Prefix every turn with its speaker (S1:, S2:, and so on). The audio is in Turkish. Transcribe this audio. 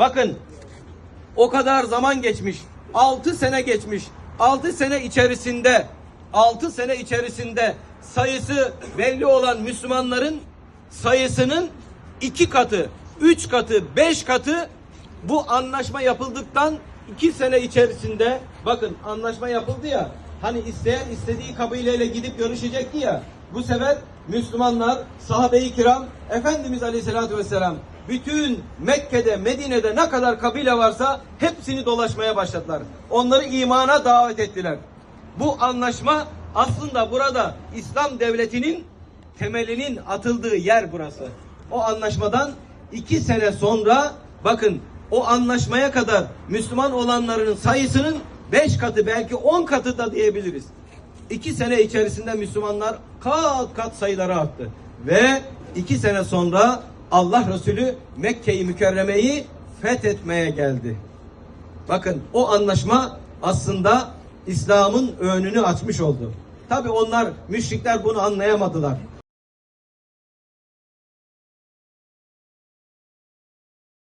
S1: Bakın o kadar zaman geçmiş. 6 sene geçmiş. 6 sene içerisinde 6 sene içerisinde sayısı belli olan Müslümanların sayısının iki katı, üç katı, beş katı bu anlaşma yapıldıktan iki sene içerisinde bakın anlaşma yapıldı ya hani isteyen istediği kabileyle gidip görüşecekti ya bu sefer Müslümanlar sahabe-i kiram Efendimiz Aleyhisselatü Vesselam bütün Mekke'de Medine'de ne kadar kabile varsa hepsini dolaşmaya başladılar. Onları imana davet ettiler. Bu anlaşma aslında burada İslam devletinin temelinin atıldığı yer burası. O anlaşmadan iki sene sonra bakın o anlaşmaya kadar Müslüman olanların sayısının beş katı belki on katı da diyebiliriz. İki sene içerisinde Müslümanlar kat kat sayıları arttı. Ve iki sene sonra Allah Resulü Mekke'yi Mükerreme'yi fethetmeye geldi. Bakın o anlaşma aslında İslam'ın önünü açmış oldu. Tabi onlar müşrikler bunu anlayamadılar.